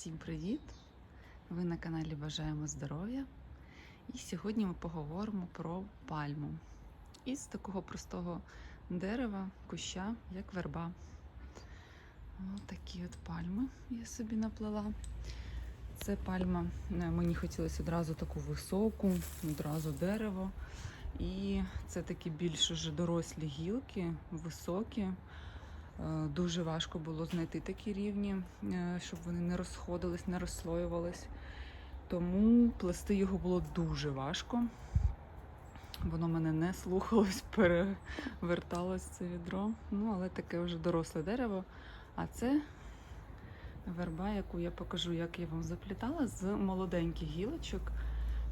Всім привіт! Ви на каналі Бажаємо здоров'я. І сьогодні ми поговоримо про пальму із такого простого дерева, куща, як верба. Ось такі от пальми я собі наплела. Це пальма. е, Мені хотілося одразу таку високу, одразу дерево. І це такі більш уже дорослі гілки, високі. Е, Дуже важко було знайти такі рівні, е, щоб вони не розходились, не розслоювались. Тому плести його було дуже важко. Воно мене не слухалось, переверталось це відро. Ну, але таке вже доросле дерево. А це верба, яку я покажу, як я вам заплітала з молоденьких гілочок.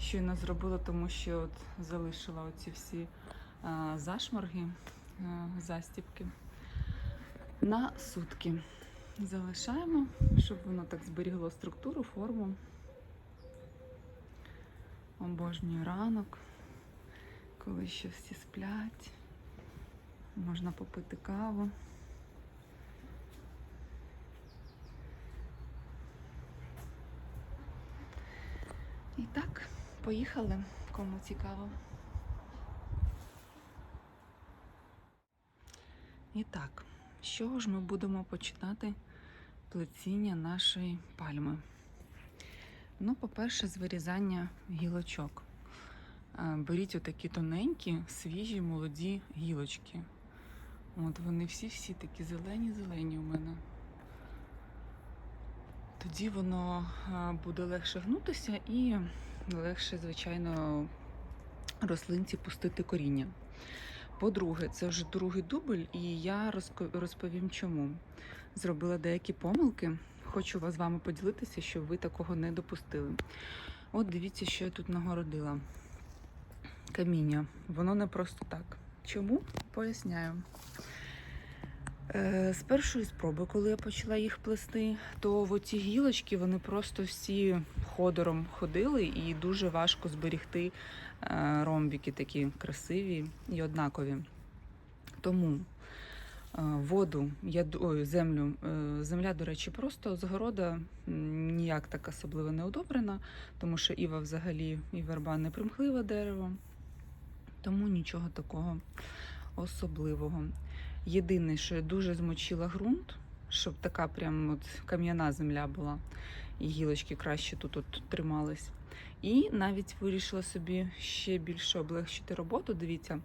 Щойно зробила, тому що от залишила оці всі а, зашморги, а, застіпки на сутки. Залишаємо, щоб воно так зберігло структуру, форму. Обожнюю ранок, коли ще всі сплять. Можна попити каву. І так, поїхали, кому цікаво. І так, з чого ж ми будемо починати плетіння нашої пальми? Ну, по-перше, з вирізання гілочок. Е, Беріть отакі тоненькі, свіжі, молоді гілочки. От вони всі-всі такі зелені-зелені у мене. Тоді воно е, буде легше гнутися і легше, звичайно, рослинці пустити коріння. По-друге, це вже другий дубль, і я розповім чому. Зробила деякі помилки. Хочу вас з вами поділитися, щоб ви такого не допустили. От дивіться, що я тут нагородила. Каміння. Воно не просто так. Чому? Поясняю. Е, З першої спроби, коли я почала їх плести, то в оці гілочки вони просто всі ходором ходили і дуже важко зберігти е, ромбіки такі красиві і однакові. Тому е, воду, я, ой, землю, земля, до речі, просто згорода ніяк так особливо не удобрена, тому що іва взагалі і верба не примхливе дерево, тому нічого такого особливого. Єдине, що я дуже змочила ґрунт, щоб така прям от кам'яна земля була, і гілочки краще тут от тримались. І навіть вирішила собі ще більше облегчити роботу. Дивіться,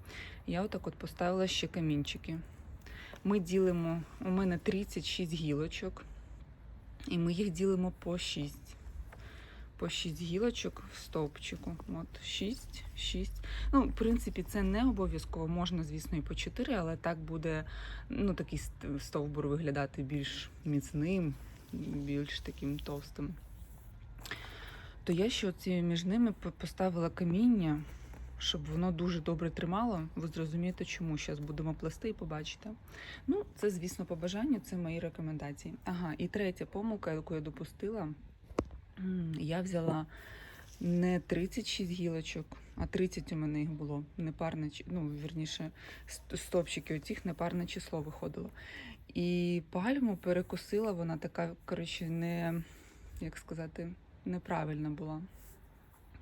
я отак от поставила ще камінчики. Ми ділимо, у мене 36 гілочок, і ми їх ділимо по 6. По 6 гілочок в стовпчику. От 6, 6. Ну, в принципі, це не обов'язково. Можна, звісно, і по 4, але так буде ну, такий стовбур виглядати більш міцним, більш таким товстим. То я ще оці між ними поставила каміння, щоб воно дуже добре тримало. Ви зрозумієте, чому зараз будемо плести і побачите. Ну, це, звісно, по бажанню, це мої рекомендації. Ага, і третя помилка, яку я допустила, я взяла не 36 гілочок, а 30 у мене їх було. Непарне, ну, вірніше, ст- стопчики оцих непарне число виходило. І пальму перекусила, вона така, коротше, не, як сказати, неправильна була.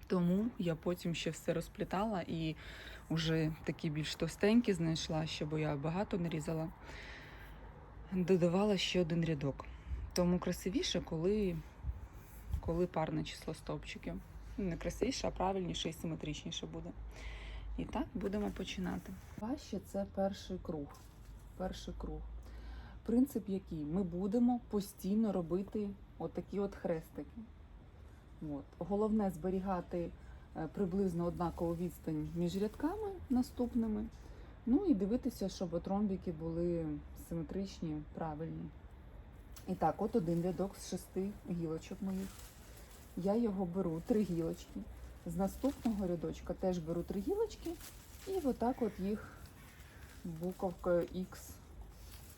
Тому я потім ще все розплітала і вже такі більш товстенькі знайшла, ще бо я багато нарізала. Додавала ще один рядок. Тому красивіше, коли, коли парне число стовпчиків. Ну, Не красивіше, а правильніше і симетричніше буде. І так будемо починати. Важче це перший круг. Перший круг. Принцип який? Ми будемо постійно робити отакі от хрестики. От. Головне зберігати е, приблизно однакову відстань між рядками наступними. Ну і дивитися, щоб от ромбики були симетричні, правильні. І так, от один рядок з шести гілочок моїх. Я його беру три гілочки. З наступного рядочка теж беру три гілочки і отак от їх буковкою X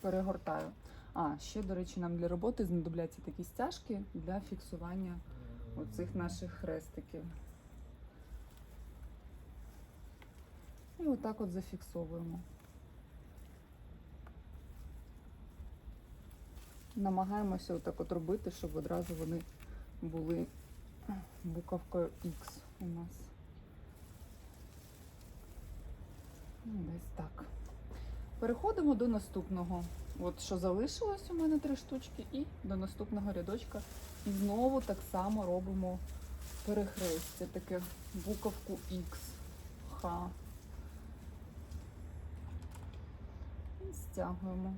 перегортаю. А, ще, до речі, нам для роботи знадобляться такі стяжки для фіксування оцих наших хрестиків. І отак от зафіксовуємо. намагаємося отак от робити, щоб одразу вони були буковкою X у нас. Ну, Десь так. Переходимо до наступного. От що залишилось у мене три штучки, і до наступного рядочка. І знову так само робимо перехрестя, таке буковку X, Х. І стягуємо.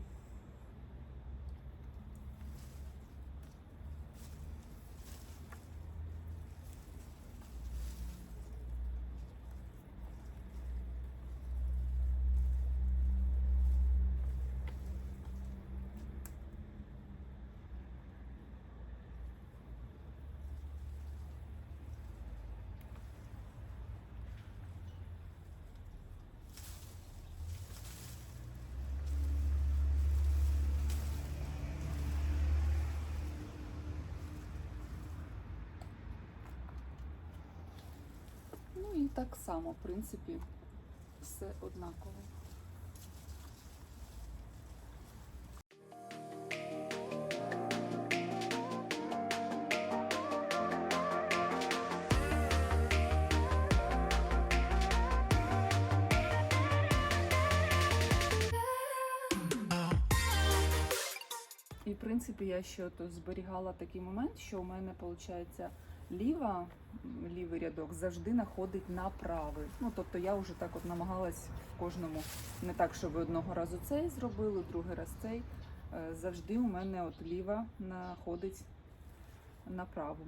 Ну і так само, в принципі, все однаково. І в принципі я ще тут зберігала такий момент, що у мене виходить ліва, лівий рядок завжди находить на правий. Ну тобто я вже так от намагалась в кожному, не так, щоб одного разу цей зробили, другий раз цей. Е, Завжди у мене от ліва находить на праву.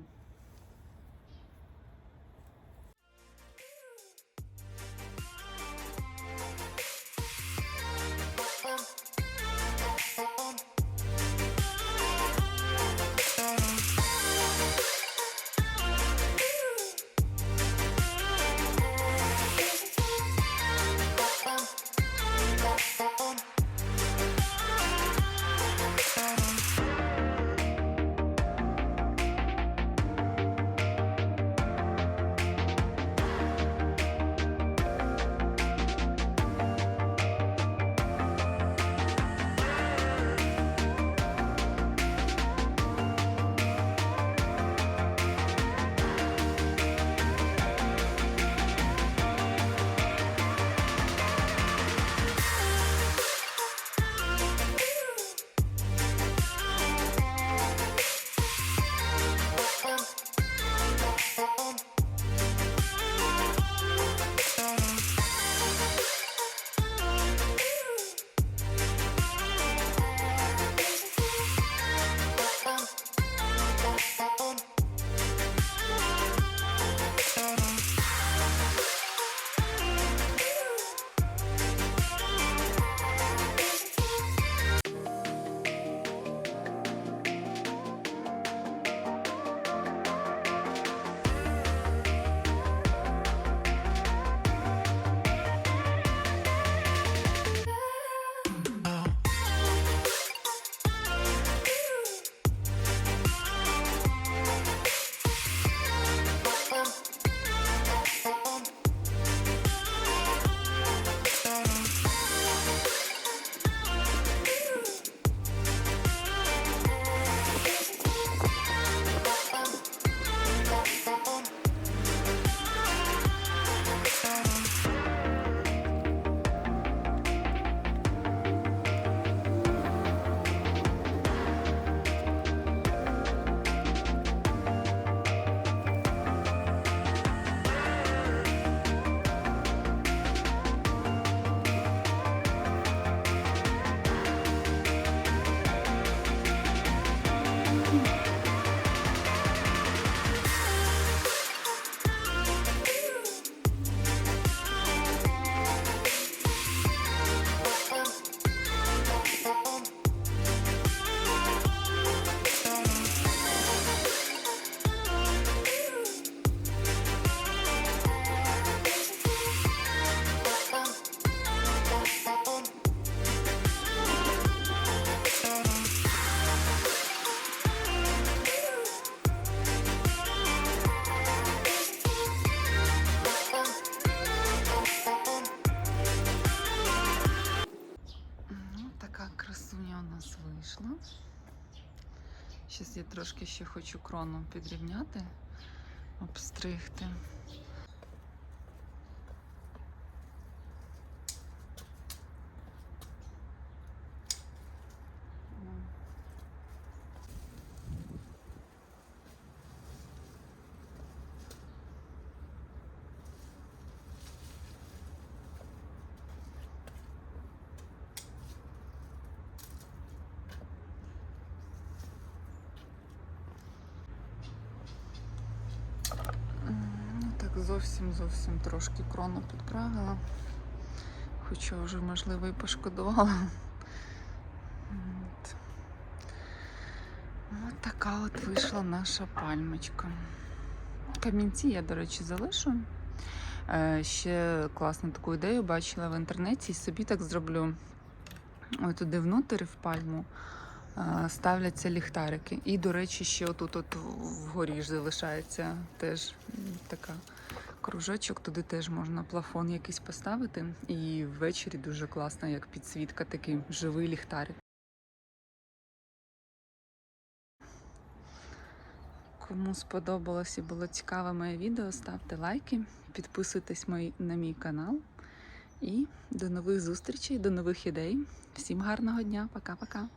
Хочу крону підрівняти, обстригти. Ну, так зовсім зовсім трошки крону підправила. Хоча вже, можливо, і пошкодувала. От. От така от вийшла наша пальмочка. Камінці я, до речі, залишу. Е, Ще класну таку ідею бачила в інтернеті і собі так зроблю. Ось туди внутрі в пальму е, ставляться ліхтарики. І, до речі, ще отут от вгорі ж залишається теж така кружочок. Туди теж можна плафон якийсь поставити. І ввечері дуже класно, як підсвітка, такий живий ліхтарик. Кому сподобалось і було цікаве моє відео, ставте лайки, підписуйтесь на мій канал. І до нових зустрічей, до нових ідей. Всім гарного дня, пока-пока.